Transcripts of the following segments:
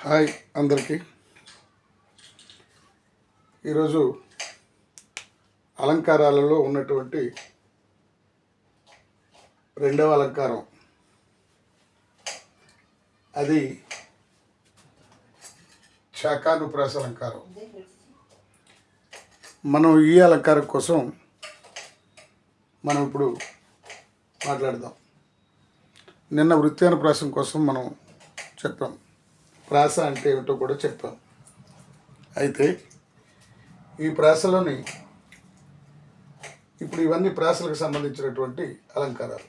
Hi అందరికీ. ఈరోజు అలంకారాలలో ఉన్నటువంటి రెండవ అలంకారం. అది శాఖానుప్రాస అలంకారం. మనం ఈ అలంకారం కోసం మనం ఇప్పుడు మాట్లాడదాం. నిన్న వృత్యానుప్రాసం కోసం మనం చెప్పాం. ప్రాస అంటే ఏమిటో కూడా చెప్పాం అయితే ఈ ప్రాసలోని ఇప్పుడు ఇవన్నీ ప్రాసలకు సంబంధించినటువంటి అలంకారాలు.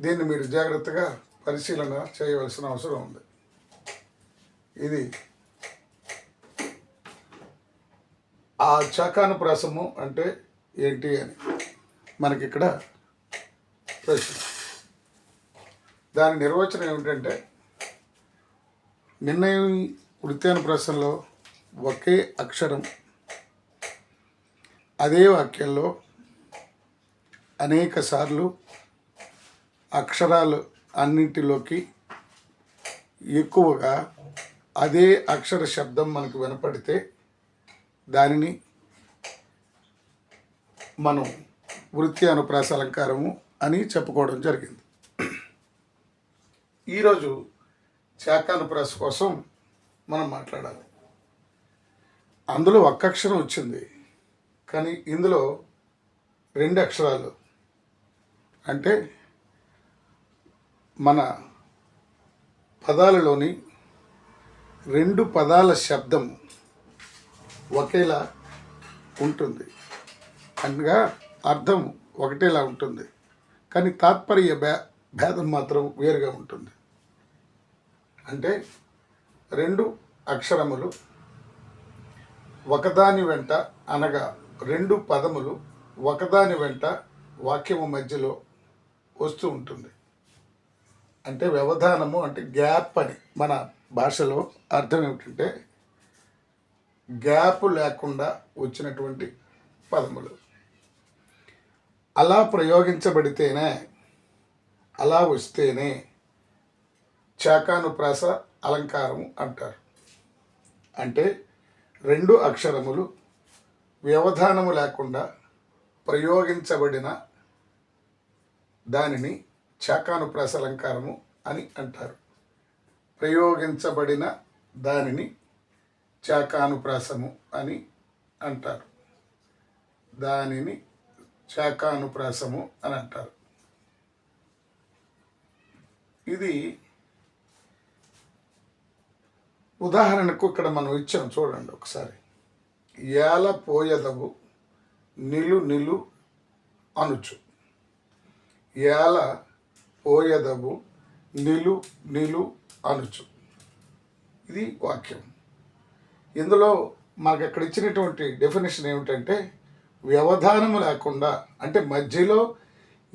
దీన్ని మీరు జాగ్రత్తగా పరిశీలన చేయవలసిన అవసరం ఉంది. ఇది ఆ చాకానుప్రాసము అంటే ఏంటి అని మనకి ఇక్కడ ప్రశ్న. దాని నిర్వచనం ఏమిటంటే నిర్ణయం వృత్యానుప్రాసంలో ఒకే అక్షరం అదే వాక్యంలో అనేక సార్లు అక్షరాలు అన్నింటిలోకి ఎక్కువగా అదే అక్షర శబ్దం మనకు వినపడితే దానిని మనం వృత్తి అనుప్రాస అలంకారము అని చెప్పుకోవడం జరిగింది. ఈరోజు శాఖానుప్రాస కోసం మనం మాట్లాడాలి. అందులో ఒక్క అక్షరం వచ్చింది. కానీ ఇందులో రెండు అక్షరాలు. అంటే మన పదాలలోని రెండు పదాల శబ్దం ఒకేలా ఉంటుంది. అనగా అర్థం ఒకటేలా ఉంటుంది. కానీ తాత్పర్య భే భేదం మాత్రం వేరుగా ఉంటుంది. అంటే రెండు అక్షరములు ఒకదాని వెంట అనగా రెండు పదములు ఒకదాని వెంట వాక్యము మధ్యలో వస్తూ ఉంటుంది. అంటే వ్యవధానము అంటే గ్యాప్ అని మన భాషలో అర్థం ఏమిటంటే గ్యాప్ లేకుండా వచ్చినటువంటి పదములు. అలా ప్రయోగించబడితేనే అలా వస్తేనే చాకానుప్రాస అలంకారము అంటారు. అంటే రెండు అక్షరములు వ్యవధానము లేకుండా ప్రయోగించబడిన దానిని చాకానుప్రాస అలంకారము అని అంటారు. ప్రయోగించబడిన దానిని చాకానుప్రాసము అని అంటారు. దానిని చాకానుప్రాసము అని అంటారు. ఇది ఉదాహరణకు ఇక్కడ మనం ఇచ్చాం చూడండి ఒకసారి. ఏల పోయదవు నిలు నిలు అనుచు. ఏల పోయదవు నిలు నిలు అనుచు. ఇది వాక్యం. ఇందులో మనకు అక్కడ ఇచ్చినటువంటి డెఫినేషన్ ఏమిటంటే వ్యవధానము లేకుండా అంటే మధ్యలో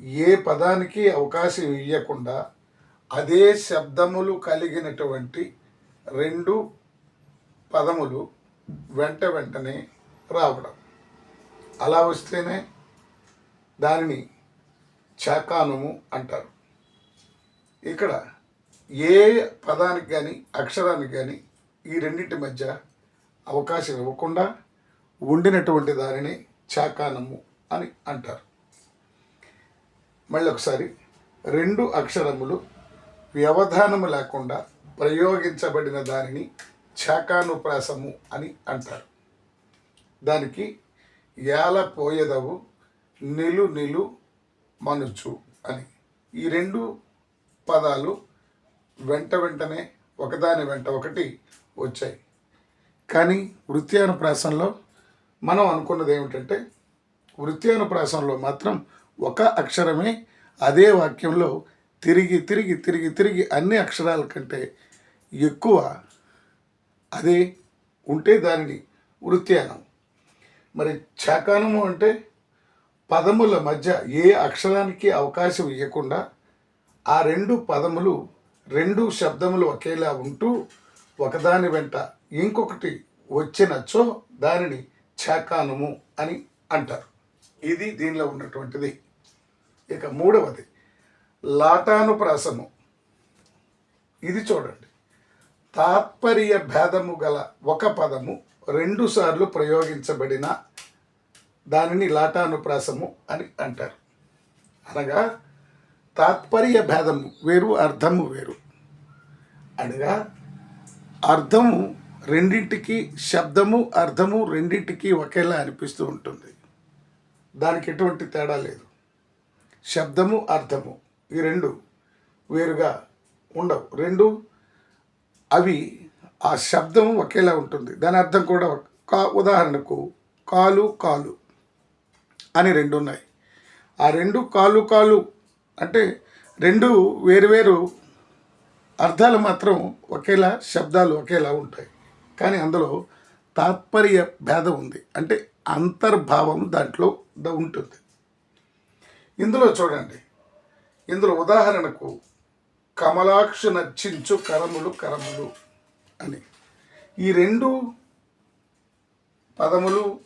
ఏ పదానికి అవకాశం ఇవ్వకుండా అదే శబ్దములు కలిగినటువంటి రెండు పదములు వెంట వెంటనే రావడం. అలా వస్తేనే దానిని చాకానము అంటారు. ఇక్కడ ఏ పదానికి కానీ అక్షరానికి కానీ ఈ రెండింటి మధ్య అవకాశం ఇవ్వకుండా ఉండినటువంటి దానిని చాకానము అని అంటారు. మళ్ళీ ఒకసారి రెండు అక్షరములు వ్యవధానము లేకుండా ప్రయోగించబడిన దానిని చాకానుప్రాసము అని అంటారు. దానికి ఏల పోయెదవు నిలు నిలు మనుచు అని. ఈ రెండు పదాలు వెంట వెంటనే ఒకదాని వెంట ఒకటి వచ్చాయి. కానీ వృత్యానుప్రాసంలో మనం అనుకున్నది ఏమిటంటే వృత్యానుప్రాసంలో మాత్రం ఒక అక్షరమే అదే వాక్యంలో తిరిగి తిరిగి తిరిగి తిరిగి అన్ని అక్షరాల కంటే ఎక్కువ అదే ఉంటే దానిని వృత్యానం. మరి చాకానము అంటే పదముల మధ్య ఏ అక్షరానికి అవకాశం ఇవ్వకుండా ఆ రెండు పదములు రెండు శబ్దములు ఒకేలా ఉంటూ ఒకదాని వెంట ఇంకొకటి వచ్చినచో దానిని చాకానము అని అంటారు. ఇది దీనిలో ఉన్నటువంటిది. ఇక మూడవది లాటానుప్రాసము. ఇది చూడండి. తాత్పర్య భేదము గల ఒక పదము రెండుసార్లు ప్రయోగించబడిన దానిని లాటానుప్రాసము అని అంటారు. అనగా తాత్పర్య భేదము వేరు అర్థము వేరు. అనగా అర్థము రెండింటికి శబ్దము అర్థము రెండింటికి ఒకేలా అనిపిస్తూ ఉంటుంది. దానికి ఎటువంటి తేడా లేదు. శబ్దము అర్థము ఈ రెండు వేరుగా ఉండవు. రెండు అవి ఆ శబ్దం ఒకేలా ఉంటుంది. దాని అర్థం కూడా కా ఉదాహరణకు కాలు కాలు అని రెండు ఉన్నాయి ఆ రెండు కాలు కాలు అంటే రెండు వేరువేరు అర్థాలు మాత్రం ఒకేలా శబ్దాలు ఒకేలా ఉంటాయి. కానీ అందులో తాత్పర్య భేదం ఉంది. అంటే అంతర్భావం దాంట్లో ఉంటుంది. ఇందులో చూడండి. ఇందులో ఉదాహరణకు కమలాక్షు నచ్చించు కరములు కరములు అని. ఈ రెండు పదములు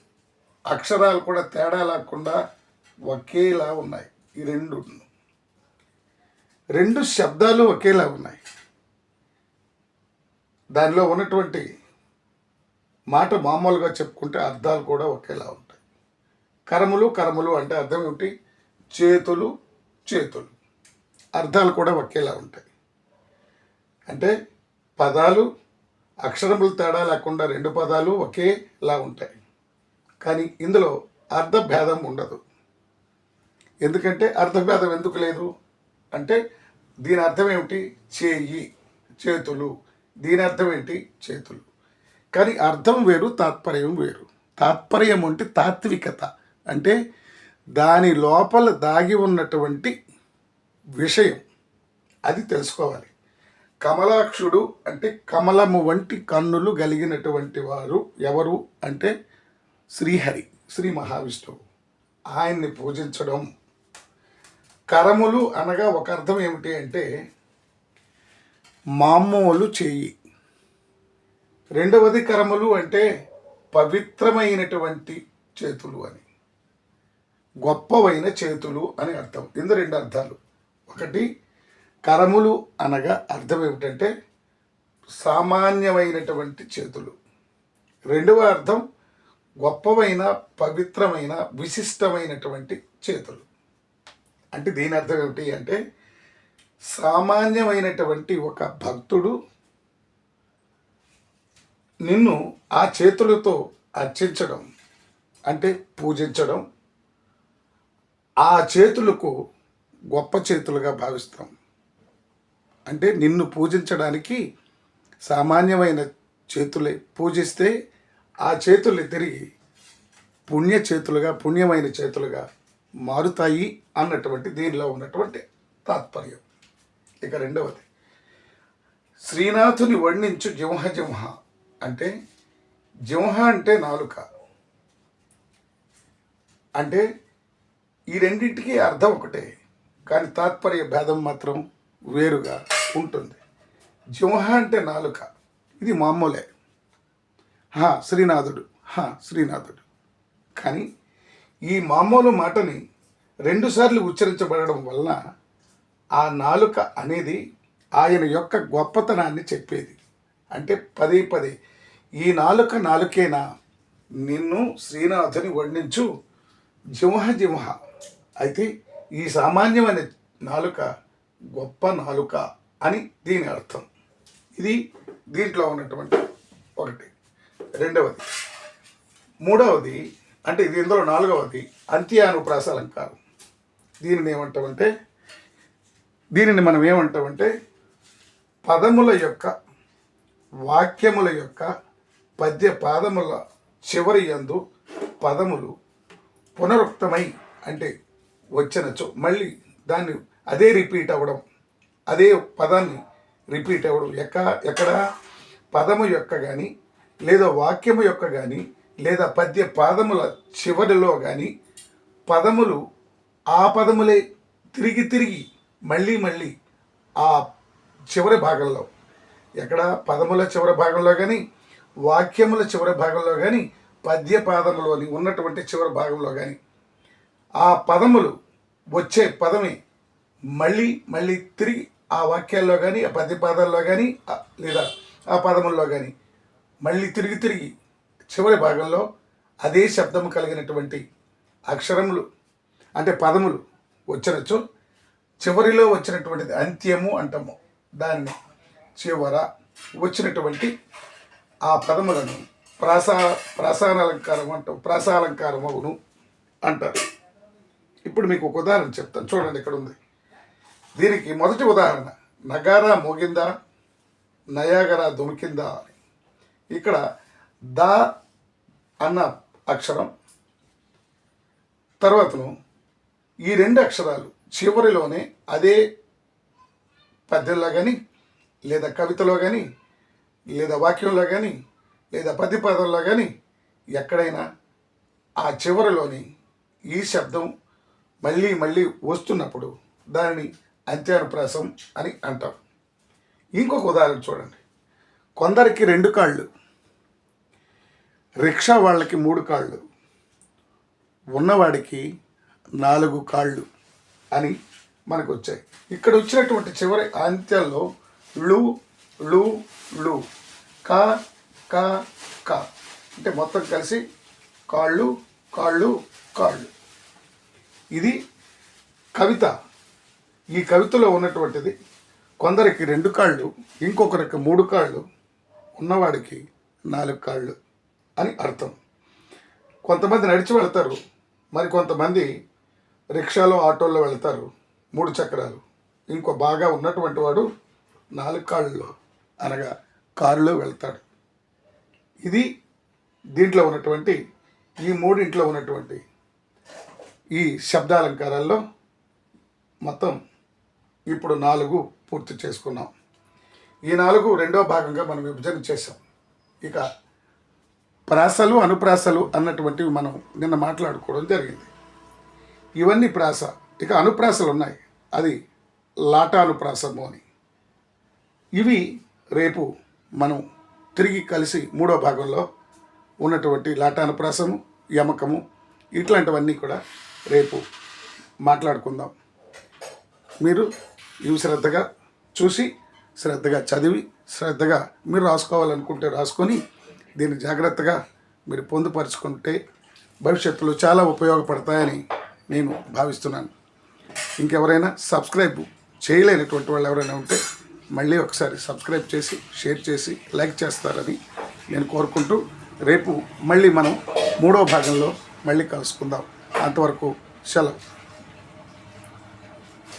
అక్షరాలు కూడా తేడా లేకుండా ఒకేలా ఉన్నాయి. ఈ రెండు రెండు శబ్దాలు ఒకేలా ఉన్నాయి. దానిలో ఉన్నటువంటి మాట మామూలుగా చెప్పుకుంటే అర్థాలు కూడా ఒకేలా ఉంటాయి. కరములు కరములు అంటే అర్థం ఏమిటి? చేతులు చేతులు. అర్థాలు కూడా ఒకేలా ఉంటాయి. అంటే పదాలు అక్షరములు తేడా లేకుండా రెండు పదాలు ఒకేలా ఉంటాయి. కానీ ఇందులో అర్థభేదం ఉండదు. ఎందుకంటే అర్థభేదం ఎందుకు లేదు? అంటే దీని అర్థం ఏమిటి? చేయి చేతులు. దీని అర్థం ఏంటి? చేతులు. కానీ అర్థం వేరు తాత్పర్యం వేరు. తాత్పర్యం అంటే తాత్వికత. అంటే దాని లోపల దాగి ఉన్నటువంటి విషయం. అది తెలుసుకోవాలి. కమలాక్షుడు అంటే కమలము వంటి కన్నులు కలిగినటువంటి వారు ఎవరు అంటే శ్రీహరి శ్రీ మహావిష్ణువు. ఆయన్ని పూజించడం. కరములు అనగా ఒక అర్థం ఏమిటి అంటే మామూలు చేయి. రెండవది కరములు అంటే పవిత్రమైనటువంటి చేతులు అని. గొప్పవైన చేతులు అని అర్థం. ఇందు రెండు అర్థాలు. ఒకటి కరములు అనగా అర్థం ఏమిటంటే సామాన్యమైనటువంటి చేతులు. రెండవ అర్థం గొప్పవైన పవిత్రమైన విశిష్టమైనటువంటి చేతులు. అంటే దీని అర్థం ఏమిటి అంటే సామాన్యమైనటువంటి ఒక భక్తుడు నిన్ను ఆ చేతులతో అర్చించడం అంటే పూజించడం ఆ చేతులకు గొప్ప చేతులుగా భావిస్తాం. అంటే నిన్ను పూజించడానికి సామాన్యమైన చేతులే పూజిస్తే ఆ చేతులు తిరిగి పుణ్య చేతులుగా పుణ్యమైన చేతులుగా మారుతాయి అన్నటువంటి దీనిలో ఉన్నటువంటి తాత్పర్యం. ఇక రెండవది శ్రీనాథుని వర్ణించు జింహ జింహ అంటే జింహ అంటే నాలుక. అంటే ఈ రెండింటికి అర్థం ఒకటే. కానీ తాత్పర్య భేదం మాత్రం వేరుగా ఉంటుంది. జింహ అంటే నాలుక. ఇది మామూలే. హా శ్రీనాథుడు. హా శ్రీనాథుడు. కానీ ఈ మామూలు మాటని రెండుసార్లు ఉచ్చరించబడడం వలన ఆ నాలుక అనేది ఆయన యొక్క గొప్పతనాన్ని చెప్పేది. అంటే పదే పదే ఈ నాలుక నాలుకేనా? నిన్ను శ్రీనాథుని వర్ణించు జింహ జింహ అయితే ఈ సామాన్యమైన నాలుక గొప్ప నాలుక అని దీని అర్థం. ఇది దీంట్లో ఉన్నటువంటి ఒకటి. రెండవది. మూడవది అంటే ఇది ఇందులో నాలుగవది అంత్యానుప్రాస అలంకారం. దీనిని ఏమంటామంటే దీనిని మనం ఏమంటామంటే పదముల యొక్క వాక్యముల యొక్క పద్య పాదముల చివరి యందు పదములు పునరుక్తమై అంటే వచ్చినచో మళ్ళీ దాన్ని అదే రిపీట్ అవ్వడం అదే పదాన్ని రిపీట్ అవ్వడం. ఎక్క ఎక్కడ? పదము యొక్క కానీ లేదా వాక్యము యొక్క కానీ లేదా పద్య పాదముల చివరిలో కానీ పదములు ఆ పదములే తిరిగి తిరిగి మళ్ళీ మళ్ళీ ఆ చివరి భాగంలో. ఎక్కడ? పదముల చివరి భాగంలో కానీ వాక్యముల చివరి భాగంలో కానీ పద్య పాదములోని ఉన్నటువంటి చివరి భాగంలో కానీ ఆ పదములు వచ్చే పదమే మళ్ళీ మళ్ళీ తిరిగి ఆ వాక్యాల్లో కానీ ఆ పద్య పాదాల్లో కానీ లేదా ఆ పదముల్లో కానీ మళ్ళీ తిరిగి తిరిగి చివరి భాగంలో అదే శబ్దము కలిగినటువంటి అక్షరములు అంటే పదములు వచ్చినచ్చు. చివరిలో వచ్చినటువంటిది అంత్యము అంటాము. దాన్ని చివర వచ్చినటువంటి ఆ పదములను ప్రాసా ప్రాసానాలంకారం అంటాం ప్రాసాలంకారమవును అంటారు. ఇప్పుడు మీకు ఒక ఉదాహరణ చెప్తాను. చూడండి ఇక్కడ ఉంది దీనికి మొదటి ఉదాహరణ నగారా మోగిందా నయాగరా దుమికిందా? అని ఇక్కడ దా అన్న అక్షరం తర్వాతను ఈ రెండు అక్షరాలు చివరిలోనే అదే పద్యంలో కానీ లేదా కవితలో కానీ లేదా వాక్యంలో కానీ లేదా ప్రతిపదంలో కానీ ఎక్కడైనా ఆ చివరిలోని ఈ శబ్దం మళ్ళీ మళ్ళీ వస్తున్నప్పుడు దానిని అంత్యానుప్రాసం అని అంటాం. ఇంకొక ఉదాహరణ చూడండి. కొందరికి రెండు కాళ్ళు రిక్షా వాళ్ళకి మూడు కాళ్ళు ఉన్నవాడికి నాలుగు కాళ్ళు అని మనకు వచ్చాయి ఇక్కడ వచ్చినటువంటి చివరి అంత్యంలో లు లు లు కా కా కా. అంటే మొత్తం కలిసి కాళ్ళు కాళ్ళు కాళ్ళు. ఇది కవిత. ఈ కవితలో ఉన్నటువంటిది కొందరికి రెండు కాళ్ళు ఇంకొకరికి మూడు కాళ్ళు ఉన్నవాడికి నాలుగు కాళ్ళు అని అర్థం. కొంతమంది నడిచి వెళ్తారు మరి కొంతమంది రిక్షాలో ఆటోల్లో వెళ్తారు మూడు చక్రాలు. ఇంకో బాగా ఉన్నటువంటి వాడు నాలుగు కాళ్ళలో అనగా కారులో వెళ్తాడు. ఇది దీంట్లో ఉన్నటువంటి ఈ మూడింట్లో ఉన్నటువంటి ఈ శబ్దాలంకారాల్లో మొత్తం ఇప్పుడు నాలుగు పూర్తి చేసుకున్నాం. ఈ నాలుగు రెండో భాగంగా మనం విభజన చేసాం ఇక ప్రాసలు అనుప్రాసలు అన్నటువంటివి మనం నిన్న మాట్లాడుకోవడం జరిగింది. ఇవన్నీ ప్రాస ఇక అనుప్రాసలు ఉన్నాయి. అది లాటానుప్రాసము అని. ఇవి రేపు మనం తిరిగి కలిసి మూడో భాగంలో ఉన్నటువంటి లాటానుప్రాసము యమకము ఇట్లాంటివన్నీ కూడా రేపు మాట్లాడుకుందాం. మీరు ఇవి శ్రద్ధగా చూసి శ్రద్ధగా చదివి శ్రద్ధగా మీరు రాసుకోవాలనుకుంటే రాసుకొని దీన్ని జాగ్రత్తగా మీరు పొందుపరుచుకుంటే భవిష్యత్తులో చాలా ఉపయోగపడతాయని నేను భావిస్తున్నాను. ఇంకెవరైనా సబ్స్క్రైబ్ చేయలేనటువంటి వాళ్ళు ఎవరైనా ఉంటే మళ్ళీ ఒకసారి సబ్స్క్రైబ్ చేసి షేర్ చేసి లైక్ చేస్తారని నేను కోరుకుంటూ రేపు మళ్ళీ మనం మూడో భాగంలో మళ్ళీ కలుసుకుందాం. అంతవరకు సెలవు.